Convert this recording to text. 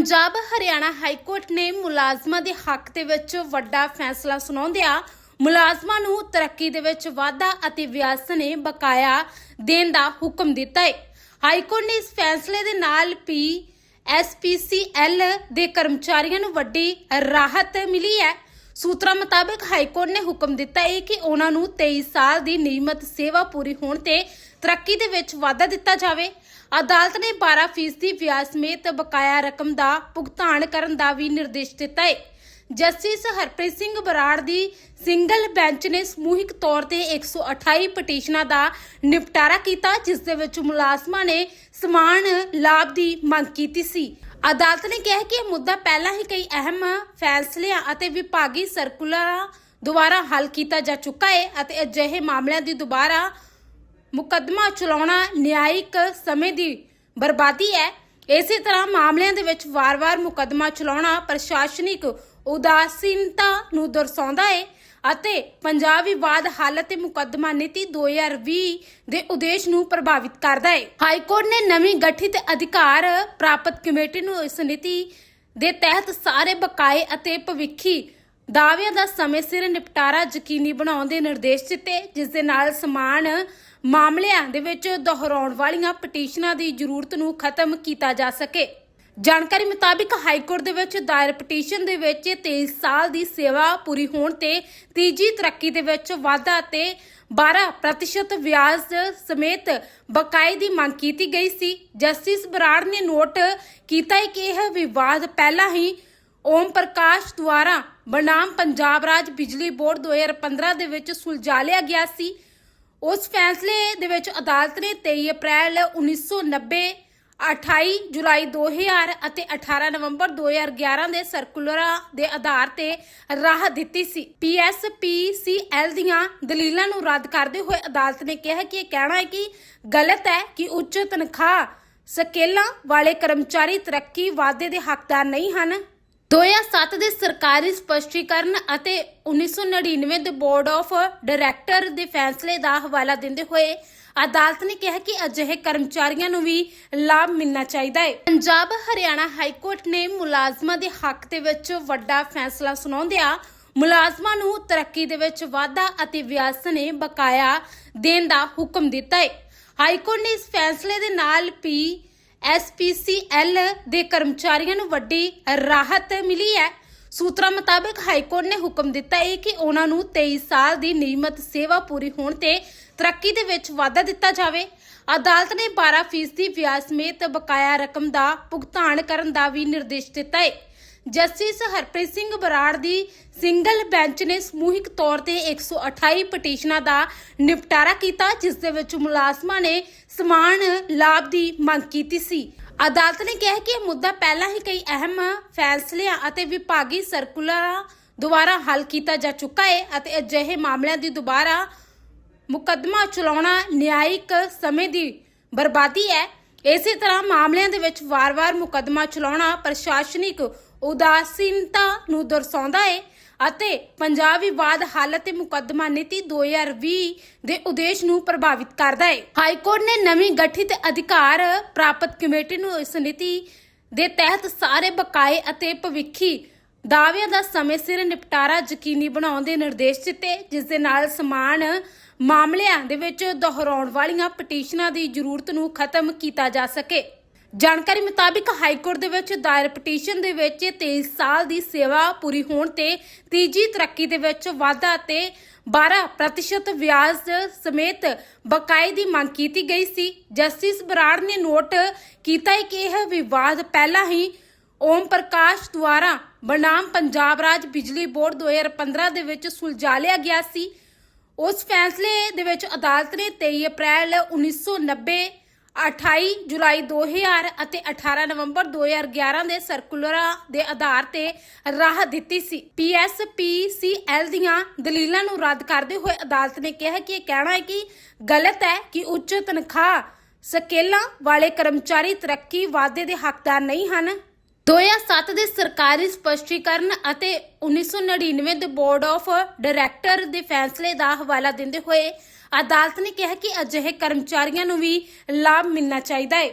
Punjab Haryana high court ਨੇ ਮੁਲਾਜ਼ਮਾਂ ਦੇ ਹੱਕ ਦੇ ਵਿੱਚ ਵੱਡਾ ਫੈਸਲਾ ਸੁਣਾਉਂਦਿਆਂ ਮੁਲਾਜ਼ਮਾਂ ਨੂੰ ਤਰੱਕੀ ਦੇ ਵਿੱਚ ਵਾਧਾ ਅਤੇ ਵਿਆਜ ਨੇ ਬਕਾਇਆ ਦੇਣ ਦਾ ਹੁਕਮ ਦਿੱਤਾ ਹੈ ਹਾਈ ਕੋਰਟ ਨੇ ਇਸ ਫੈਸਲੇ ਦੇ ਨਾਲ ਪੀ ਐਸਪੀਸੀਐਲ ਦੇ ਕਰਮਚਾਰੀਆਂ ਨੂੰ ਵੱਡੀ ਰਾਹਤ ਮਿਲੀ ਹੈ। ਸੂਤਰਾਂ ਮੁਤਾਬਕ ਹਾਈ ਕੋਰਟ ਨੇ ਹੁਕਮ ਦਿੱਤਾ ਹੈ ਕਿ ਉਹਨਾਂ ਨੂੰ 23 ਸਾਲ ਦੀ ਨਿਯਮਤ ਸੇਵਾ ਪੂਰੀ ਹੋਣ ਤੇ ਤਰੱਕੀ ਦੇ ਵਿੱਚ ਵਾਧਾ ਦਿੱਤਾ ਜਾਵੇ। ਅਦਾਲਤ ਨੇ 12 ਫੀਸਦੀ ਵਿਆਜ ਸਮੇਤ ਬਕਾਇਆ ਰਕਮ ਦਾ ਭੁਗਤਾਨ ਕਰਨ ਦਾ ਵੀ ਨਿਰਦੇਸ਼ ਦਿੱਤਾ ਹੈ ਜਸਟਿਸ ਹਰਪ੍ਰੀਤ ਸਿੰਘ ਬਰਾੜ ਦੀ ਸਿੰਗਲ ਬੈਂਚ ਨੇ ਸਮੂਹਿਕ ਤੌਰ ਤੇ 128 ਪਟੀਸ਼ਨਾਂ ਦਾ ਨਿਪਟਾਰਾ ਕੀਤਾ, ਜਿਸ ਦੇ ਵਿੱਚ ਮੁਲਾਜ਼ਮਾਂ ਨੇ ਸਮਾਨ, ਲਾਭ ਦੀ ਮੰਗ ਕੀਤੀ ਸੀ। ਅਦਾਲਤ ਨੇ ਕਿਹਾ ਕਿ ਇਹ ਮੁੱਦਾ ਪਹਿਲਾਂ ਹੀ ਕਈ ਅਹਿਮ ਫੈਸਲਿਆਂ ਅਤੇ ਵਿਭਾਗੀ ਸਰਕੂਲਰਾਂ ਦੁਆਰਾ ਹੱਲ ਕੀਤਾ ਜਾ ਚੁੱਕਾ ਹੈ ਅਤੇ ਅਜਿਹੇ ਮਾਮਲਿਆਂ ਦੀ ਦੁਬਾਰਾ ਮੁਕੱਦਮਾ ਚਲਾਉਣਾ ਨਿਆਇਕ ਸਮੇਂ ਦੀ ਬਰਬਾਦੀ ਹੈ। ਇਸੇ ਤਰ੍ਹਾਂ ਮਾਮਲਿਆਂ ਦੇ ਵਿੱਚ ਵਾਰ-ਵਾਰ ਮੁਕੱਦਮਾ ਚਲਾਉਣਾ ਪ੍ਰਸ਼ਾਸਨਿਕ ਉਦਾਸੀਨਤਾ ਨੂੰ ਦਰਸਾਉਂਦਾ ਹੈ ਅਤੇ ਪੰਜਾਬ ਵਿਵਾਦ ਹੱਲ ਤੇ ਮੁਕੱਦਮਾ ਨੀਤੀ 2020 ਦੇ ਉਦੇਸ਼ ਨੂੰ ਪ੍ਰਭਾਵਿਤ ਕਰਦਾ ਹੈ ਹਾਈ ਕੋਰਟ ਨੇ ਨਵੀਂ ਗਠਿਤ ਅਧਿਕਾਰ ਪ੍ਰਾਪਤ ਕਮੇਟੀ ਨੂੰ ਇਸ ਨੀਤੀ ਦੇ ਤਹਿਤ ਸਾਰੇ ਬਕਾਏ ਅਤੇ ਭਵਿੱਖੀ ਦਾਅਵਿਆਂ ਦਾ ਸਮੇਂ ਸਿਰ ਨਿਪਟਾਰਾ ਯਕੀਨੀ ਬਣਾਉਣ ਦੇ ਨਿਰਦੇਸ਼ ਦਿੱਤੇ, ਜਿਸ ਦੇ ਨਾਲ ਸਮਾਨ ਮਾਮਲਿਆਂ ਦੇ ਵਿੱਚ ਦੁਹਰਾਉਣ ਵਾਲੀਆਂ ਪਟੀਸ਼ਨਾਂ ਦੀ ਜ਼ਰੂਰਤ ਨੂੰ ਖਤਮ ਕੀਤਾ ਜਾ ਸਕੇ। ਜਾਣਕਾਰੀ ਮੁਤਾਬਿਕ ਹਾਈ ਕੋਰਟ ਦੇ ਵਿੱਚ ਦਾਇਰ ਪਟੀਸ਼ਨ ਦੇ ਵਿੱਚ 23 ਸਾਲ ਦੀ ਸੇਵਾ ਪੂਰੀ ਹੋਣ ਤੇ ਤੀਜੀ ਤਰੱਕੀ ਦੇ ਵਿੱਚ ਵਾਧਾ ਤੇ 12% ਵਿਆਜ ਸਮੇਤ ਬਕਾਏ ਦੀ ਮੰਗ ਕੀਤੀ ਗਈ ਸੀ। ਜਸਟਿਸ ਬਰਾੜ ਨੇ ਨੋਟ ਕੀਤਾ ਹੈ ਕਿ ਇਹ ਵਿਵਾਦ ਪਹਿਲਾਂ ਹੀ ਓਮ ਪ੍ਰਕਾਸ਼ ਦੁਆਰਾ ਬਨਾਮ ਪੰਜਾਬ ਰਾਜ ਬਿਜਲੀ ਬੋਰਡ 2015 ਦੇ ਵਿੱਚ ਸੁਲਝਾ ਲਿਆ ਗਿਆ ਸੀ। ਉਸ ਫੈਸਲੇ ਦੇ ਵਿੱਚ ਅਦਾਲਤ ਨੇ 23 ਅਪ੍ਰੈਲ 1990 28 ਜੁਲਾਈ 2000 ਅਤੇ 18 ਨਵੰਬਰ 2011 ਦੇ ਸਰਕੂਲਰਾਂ ਦੇ ਆਧਾਰ ਤੇ ਰਾਹ ਦਿੱਤੀ ਸੀ। ਪੀਐਸਪੀਸੀਐਲ ਦੀਆਂ ਦਲੀਲਾਂ ਨੂੰ ਰੱਦ ਕਰਦੇ ਹੋਏ ਅਦਾਲਤ ਨੇ ਕਿਹਾ ਕਿ ਇਹ ਕਹਿਣਾ ਹੈ ਕਿ ਗਲਤ ਹੈ ਕਿ ਉੱਚ ਤਨਖਾਹ ਸਕੇਲਾਂ ਵਾਲੇ ਕਰਮਚਾਰੀ ਤਰੱਕੀ ਵਾਅਦੇ ਦੇ ਹੱਕਦਾਰ ਨਹੀਂ ਹਨ। 2007 ਦੇ ਸਰਕਾਰੀ ਸਪਸ਼ਟੀਕਰਨ ਅਤੇ 1999 ਦੇ ਬੋਰਡ ਆਫ ਡਾਇਰੈਕਟਰ ਦੇ ਫੈਸਲੇ ਦਾ ਹਵਾਲਾ ਦਿੰਦੇ ਹੋਏ ਅਦਾਲਤ ਨੇ ਕਿਹਾ ਕਿ ਅਜਿਹੇ ਕਰਮਚਾਰੀਆਂ ਨੂੰ ਵੀ ਲਾਭ ਮਿਲਣਾ ਚਾਹੀਦਾ ਹੈ। ਪੰਜਾਬ ਹਰਿਆਣਾ ਹਾਈ ਕੋਰਟ ਨੇ ਮੁਲਾਜ਼ਮਾਂ ਦੇ ਹੱਕ ਦੇ ਵਿੱਚ ਵੱਡਾ ਫੈਸਲਾ ਸੁਣਾਉਂਦਿਆਂ ਮੁਲਾਜ਼ਮਾਂ ਨੂੰ ਤਰੱਕੀ ਦੇ ਵਿੱਚ ਵਾਧਾ ਅਤੇ ਵਿਆਸ ਨੇ ਬਕਾਇਆ ਦੇਣ ਦਾ ਹੁਕਮ ਦਿੱਤਾ ਹੈ। ਹਾਈ ਕੋਰਟ ਨੇ ਇਸ ਫੈਸਲੇ ਦੇ ਨਾਲ ਪੀ ਐਸਪੀਸੀਐਲ ਦੇ ਕਰਮਚਾਰੀਆਂ ਨੂੰ ਵੱਡੀ ਰਾਹਤ ਮਿਲੀ ਹੈ। ਸੂਤਰਾਂ ਮੁਤਾਬਕ ਹਾਈ ਕੋਰਟ ਨੇ ਹੁਕਮ ਦਿੱਤਾ ਹੈ ਕਿ ਉਹਨਾਂ ਨੂੰ 23 ਸਾਲ ਦੀ ਨਿਯਮਤ ਸੇਵਾ ਪੂਰੀ ਹੋਣ ਤੇ ਤਰੱਕੀ ਦੇ ਵਿੱਚ ਵਾਧਾ ਦਿੱਤਾ ਜਾਵੇ। ਅਦਾਲਤ ਨੇ 12% ਵਿਆਜ ਸਮੇਤ ਬਕਾਇਆ ਰਕਮ ਦਾ ਭੁਗਤਾਨ ਕਰਨ ਦਾ ਵੀ ਨਿਰਦੇਸ਼ ਦਿੱਤਾ ਹੈ। ਜਸਟਿਸ ਹਰਪ੍ਰੀਤ ਸਿੰਘ ਬਰਾੜ ਦੀ ਸਿੰਗਲ ਬੈਂਚ ਨੇ ਸਮੂਹਿਕ ਤੌਰ ਤੇ 128 ਪਟੀਸ਼ਨਾਂ ਦਾ ਨਿਪਟਾਰਾ ਕੀਤਾ, ਜਿਸ ਦੇ ਵਿੱਚ ਮੁਲਾਜ਼ਮਾਂ ਨੇ ਸਮਾਨ ਲਾਭ ਦੀ ਮੰਗ ਕੀਤੀ ਸੀ। ਅਦਾਲਤ ਨੇ ਕਿਹਾ ਕਿ ਇਹ ਮੁੱਦਾ ਪਹਿਲਾਂ ਹੀ ਕਈ ਅਹਿਮ ਫੈਸਲਿਆਂ ਅਤੇ ਵਿਭਾਗੀ ਸਰਕੂਲਰਾਂ ਦੁਆਰਾ ਹੱਲ ਕੀਤਾ ਜਾ ਚੁੱਕਾ ਹੈ ਅਤੇ ਅਜਿਹੇ ਮਾਮਲਿਆਂ ਦੀ ਦੁਬਾਰਾ ਮੁਕੱਦਮਾ ਚਲਾਉਣਾ ਨਿਆਇਕ ਸਮੇਂ ਦੀ ਬਰਬਾਦੀ ਹੈ। ਇਸੇ ਤਰ੍ਹਾਂ ਮਾਮਲਿਆਂ ਦੇ ਵਿੱਚ ਵਾਰ-ਵਾਰ ਮੁਕੱਦਮਾ ਚਲਾਉਣਾ ਪ੍ਰਸ਼ਾਸਨਿਕ ਉਦਾਸੀਨਤਾ ਨੂੰ ਦਰਸਾਉਂਦਾ ਹੈ ਅਤੇ ਪੰਜਾਬ ਵਿਵਾਦ ਹੱਲ ਤੇ ਮੁਕੱਦਮਾ ਨੀਤੀ 2020 ਦੇ ਉਦੇਸ਼ ਨੂੰ ਪ੍ਰਭਾਵਿਤ ਕਰਦਾ ਹੈ ਹਾਈ ਕੋਰਟ ਨੇ ਨਵੀਂ ਗਠਿਤ ਅਧਿਕਾਰ ਪ੍ਰਾਪਤ ਕਮੇਟੀ ਨੂੰ ਇਸ ਨੀਤੀ ਦੇ ਤਹਿਤ ਸਾਰੇ ਬਕਾਏ ਅਤੇ ਭਵਿੱਖੀ ਦਾਅਵਿਆਂ ਦਾ ਸਮੇਂ ਸਿਰ ਨਿਪਟਾਰਾ ਯਕੀਨੀ ਬਣਾਉਣ ਦੇ ਨਿਰਦੇਸ਼ ਦਿੱਤੇ, ਜਿਸ ਦੇ ਨਾਲ ਸਮਾਨ ਮਾਮਲਿਆਂ ਦੇ ਵਿੱਚ ਦੁਹਰਾਉਣ ਵਾਲੀਆਂ ਪਟੀਸ਼ਨਾਂ ਦੀ ਜ਼ਰੂਰਤ ਨੂੰ ਖਤਮ ਕੀਤਾ ਜਾ ਸਕੇ। ਜਾਣਕਾਰੀ ਮੁਤਾਬਿਕ ਹਾਈ ਕੋਰਟ ਦੇ ਵਿੱਚ ਦਾਇਰ ਪਟੀਸ਼ਨ ਦੇ ਵਿੱਚ 23 ਸਾਲ ਦੀ ਸੇਵਾ ਪੂਰੀ ਹੋਣ ਤੇ ਤੀਜੀ ਤਰੱਕੀ ਦੇ ਵਿੱਚ ਵਾਧਾ ਤੇ 12% ਵਿਆਜ ਸਮੇਤ ਬਕਾਏ ਦੀ ਮੰਗ ਕੀਤੀ ਗਈ ਸੀ। ਜਸਟਿਸ ਬਰਾੜ ਨੇ ਨੋਟ ਕੀਤਾ ਹੈ ਕਿ ਇਹ ਵਿਵਾਦ ਪਹਿਲਾਂ ਹੀ ਓਮ ਪ੍ਰਕਾਸ਼ ਦੁਆਰਾ ਬਨਾਮ ਪੰਜਾਬ ਰਾਜ ਬਿਜਲੀ ਬੋਰਡ 2015 ਦੇ ਵਿੱਚ ਸੁਲਝਾ ਲਿਆ ਗਿਆ ਸੀ। ਉਸ ਫੈਸਲੇ ਦੇ ਵਿੱਚ ਅਦਾਲਤ ਨੇ 23 ਅਪ੍ਰੈਲ 1990 28 ਜੁਲਾਈ 2000 ਅਤੇ 18 ਨਵੰਬਰ 2011 ਦੇ ਸਰਕੂਲਰਾਂ ਦੇ ਆਧਾਰ ਤੇ ਰਾਹ ਦਿੱਤੀ ਸੀ। ਪੀਐਸਪੀਸੀਐਲ ਦੀਆਂ ਦਲੀਲਾਂ ਨੂੰ ਰੱਦ ਕਰਦੇ ਹੋਏ ਅਦਾਲਤ ਨੇ ਕਿਹਾ ਕਿ ਇਹ ਕਹਿਣਾ ਹੈ ਕਿ ਗਲਤ ਹੈ ਕਿ ਉੱਚ ਤਨਖਾਹ ਸਕੇਲਾਂ ਵਾਲੇ ਕਰਮਚਾਰੀ ਤਰੱਕੀ ਵਾਅਦੇ ਦੇ ਹੱਕਦਾਰ ਨਹੀਂ ਹਨ। 2007 ਦੇ ਸਰਕਾਰੀ ਸਪਸ਼ਟੀਕਰਨ ਅਤੇ 1999 ਦੇ ਬੋਰਡ ਆਫ ਡਾਇਰੈਕਟਰ ਦੇ ਫੈਸਲੇ ਦਾ ਹਵਾਲਾ ਦਿੰਦੇ ਹੋਏ ਅਦਾਲਤ ਨੇ ਕਿਹਾ ਕਿ ਅਜਿਹੇ ਕਰਮਚਾਰੀਆਂ ਨੂੰ ਵੀ ਲਾਭ ਮਿਲਣਾ ਚਾਹੀਦਾ ਹੈ।